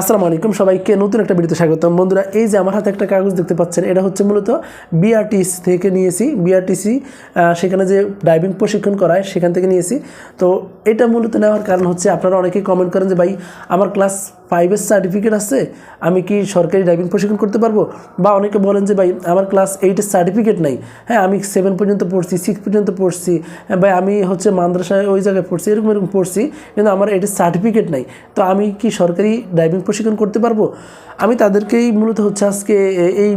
আসসালামু আলাইকুম সবাইকে, নতুন একটা ভিডিওতে স্বাগতম। বন্ধুরা, এই যে আমার হাতে একটা কাগজ দেখতে পাচ্ছেন, এটা হচ্ছে মূলত বিআরটিসি থেকে নিয়েছি। বিআরটিসি সেখানে যে ড্রাইভিং প্রশিক্ষণ করায়, সেখান থেকে নিয়েছি। তো এটা মূলত নেওয়ার কারণ হচ্ছে, আপনারা অনেকেই কমেন্ট করেন যে, ভাই, আমার ক্লাস ফাইভের সার্টিফিকেট আছে আমি কি সরকারি ড্রাইভিং প্রশিক্ষণ করতে পারব? বা অনেকে বলেন যে ভাই আমার ক্লাস এইটের সার্টিফিকেট নাই। হ্যাঁ আমি সেভেন পর্যন্ত পড়ছি সিক্স পর্যন্ত পড়ছি হ্যাঁ, ভাই আমি হচ্ছে মাদ্রাসায় ওই জায়গায় পড়ছি এরকম এরকম পড়ছি কিন্তু আমার এটার সার্টিফিকেট নাই। তো আমি কি সরকারি ড্রাইভিং প্রশিক্ষণ করতে পারব? আমি তাদেরকেই মূলত হচ্ছে আজকে এই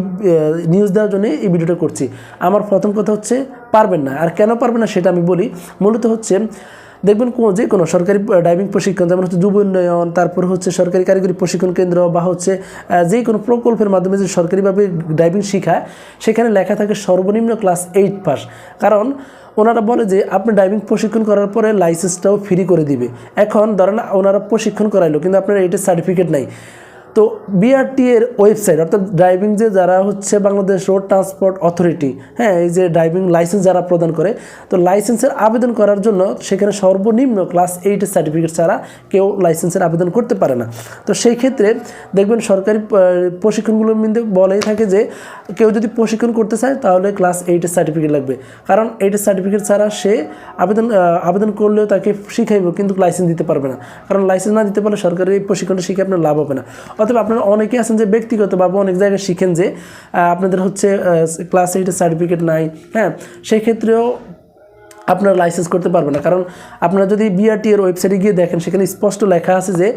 নিউজ দেওয়ার জন্য এই ভিডিওটা করছি। আমার প্রথম কথা হচ্ছে পারবেন না। আর কেন পারবেন না সেটা আমি বলি। মূলত হচ্ছে দেখবেন কোনো যে কোনো সরকারি ড্রাইভিং প্রশিক্ষণ, যেমন হচ্ছে যুব উন্নয়ন, তারপর হচ্ছে সরকারি কারিগরি প্রশিক্ষণ কেন্দ্র বা হচ্ছে যে কোনো প্রকল্পের মাধ্যমে যে সরকারিভাবে ড্রাইভিং শেখায়, সেখানে লেখা থাকে সর্বনিম্ন ক্লাস এইট পাস কারণ ওনারা বলে যে আপনি ড্রাইভিং প্রশিক্ষণ করার পরে লাইসেন্সটাও ফ্রি করে দিবে। এখন ধরেন ওনারা প্রশিক্ষণ করাইলো, কিন্তু আপনার এইটার সার্টিফিকেট নাই। তো বিআরটি এর ওয়েবসাইট অর্থাৎ ড্রাইভিং যে যারা হচ্ছে বাংলাদেশ রোড ট্রান্সপোর্ট অথরিটি হ্যাঁ এই যে ড্রাইভিং লাইসেন্স যারা প্রদান করে, তো লাইসেন্সের আবেদন করার জন্য সেখানে সর্বনিম্ন ক্লাস এইটের সার্টিফিকেট ছাড়া কেউ লাইসেন্সের আবেদন করতে পারে না। তো সেই ক্ষেত্রে দেখবেন সরকারি প্রশিক্ষণগুলোর মধ্যে বলেই থাকে যে কেউ যদি প্রশিক্ষণ করতে চায় তাহলে ক্লাস এইটের সার্টিফিকেট লাগবে। কারণ এইটের সার্টিফিকেট ছাড়া সে আবেদন আবেদন করলেও তাকে শিখাইব কিন্তু লাইসেন্স দিতে পারবে না। কারণ লাইসেন্স না দিতে পারলে সরকারি প্রশিক্ষণটা শিখে আপনার লাভ হবে না। অথবা আপনারা অনেকে আছেন যে ব্যক্তিগতভাবে অনেক জায়গায় শিখেন যে আপনাদের হচ্ছে ক্লাস এইটের সার্টিফিকেট নাই হ্যাঁ? সেই ক্ষেত্রেও আপনারা লাইসেন্স করতে পারবেন না। কারণ আপনারা যদি বিআরটি এর ওয়েবসাইটে গিয়ে দেখেন, সেখানে স্পষ্ট লেখা আছে যে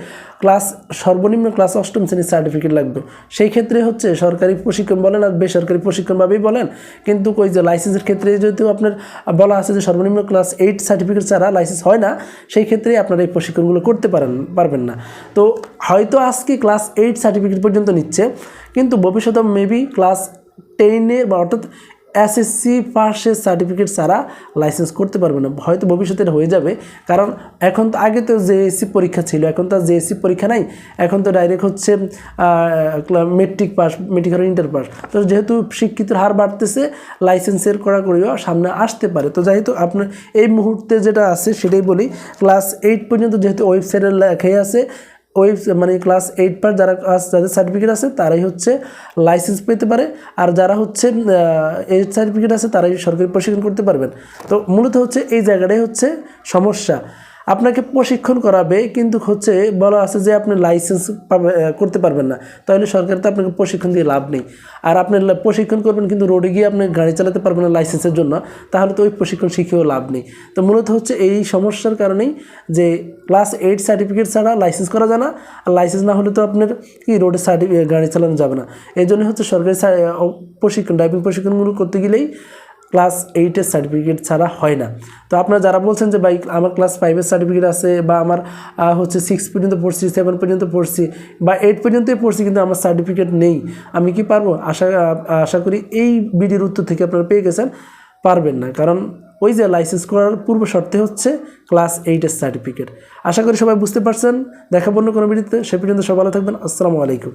ক্লাস সর্বনিম্ন ক্লাস অষ্টম শ্রেণির সার্টিফিকেট লাগবে। সেই ক্ষেত্রে হচ্ছে সরকারি প্রশিক্ষণ বলেন আর বেসরকারি প্রশিক্ষণভাবেই বলেন। কিন্তু ওই যে লাইসেন্সের ক্ষেত্রে যেহেতু আপনার বলা আছে যে সর্বনিম্ন ক্লাস এইট সার্টিফিকেট ছাড়া লাইসেন্স হয় না, সেই ক্ষেত্রে আপনারা এই প্রশিক্ষণগুলো করতে পারেন, পারবেন না। তো হয়তো আজকে ক্লাস এইট সার্টিফিকেট পর্যন্ত নিচ্ছে, কিন্তু ভবিষ্যতে মেবি ক্লাস টেনের বা অর্থাৎ এসএসসি পাসের সার্টিফিকেট ছাড়া লাইসেন্স করতে পারবে না। হয়তো ভবিষ্যতে হয়ে যাবে। কারণ এখন তো আগে তো জেএসসি পরীক্ষা ছিল, এখন তো জেএসসি পরীক্ষা নাই। এখন তো ডাইরেক্ট হচ্ছে মেট্রিক পাস মেট্রিক আর ইন্টার পাস তো যেহেতু শিক্ষিতের হার বাড়তেছে লাইসেন্সের কড়াকড়িও সামনে আসতে পারে। তো যেহেতু আপনার এই মুহূর্তে যেটা আছে সেটাই বলি। ক্লাস এইট পর্যন্ত যেহেতু ওয়েবসাইটে লেখাই আছে ওই মানে ক্লাস এইট পার যারা যাদের সার্টিফিকেট আছে, তারাই হচ্ছে লাইসেন্স পেতে পারে। আর যারা হচ্ছে এইট সার্টিফিকেট আছে, তারাই সরকারি প্রশিক্ষণ করতে পারবেন। তো মূলত হচ্ছে এই জায়গাটাই হচ্ছে সমস্যা। আপনাকে প্রশিক্ষণ করাবে, কিন্তু হচ্ছে বলা আছে যে আপনি লাইসেন্স করতে পারবেন না। তাহলে সরকার তো আপনাকে প্রশিক্ষণ দিয়ে লাভ নেই। আর আপনি প্রশিক্ষণ করবেন কিন্তু রোডে গিয়ে আপনি গাড়ি চালাতে পারবেন না লাইসেন্সের জন্য, তাহলে তো ওই প্রশিক্ষণ শিখেও লাভ নেই। তো মূলত হচ্ছে এই সমস্যার কারণেই যে ক্লাস এইট সার্টিফিকেট ছাড়া লাইসেন্স করা যায় না, আর লাইসেন্স না হলে তো আপনার কি রোডে গাড়ি চালানো যাবে না। এই জন্য হচ্ছে সরকারি প্রশিক্ষণ ড্রাইভিং প্রশিক্ষণগুলো করতে গেলেই ক্লাস এইটের সার্টিফিকেট ছাড়া হয় না। তো আপনারা যারা বলছেন যে, ভাই, আমার ক্লাস ফাইভের সার্টিফিকেট আছে বা আমার হচ্ছে সিক্স পর্যন্ত পড়ছি সেভেন পর্যন্ত পড়ছি বা এইট পর্যন্তই পড়ছি কিন্তু আমার সার্টিফিকেট নেই, আমি কি পারব? আশা আশা করি এই বিডির উত্তর থেকে আপনারা পেয়ে গেছেন। পারবেন না, কারণ ওই যে লাইসেন্স করার পূর্ব শর্তে হচ্ছে ক্লাস এইটের সার্টিফিকেট আশা করি সবাই বুঝতে পারছেন। দেখা অন্য কোনো ভিডিওতে। সে পর্যন্ত সব ভালো থাকবেন। আসসালামু আলাইকুম।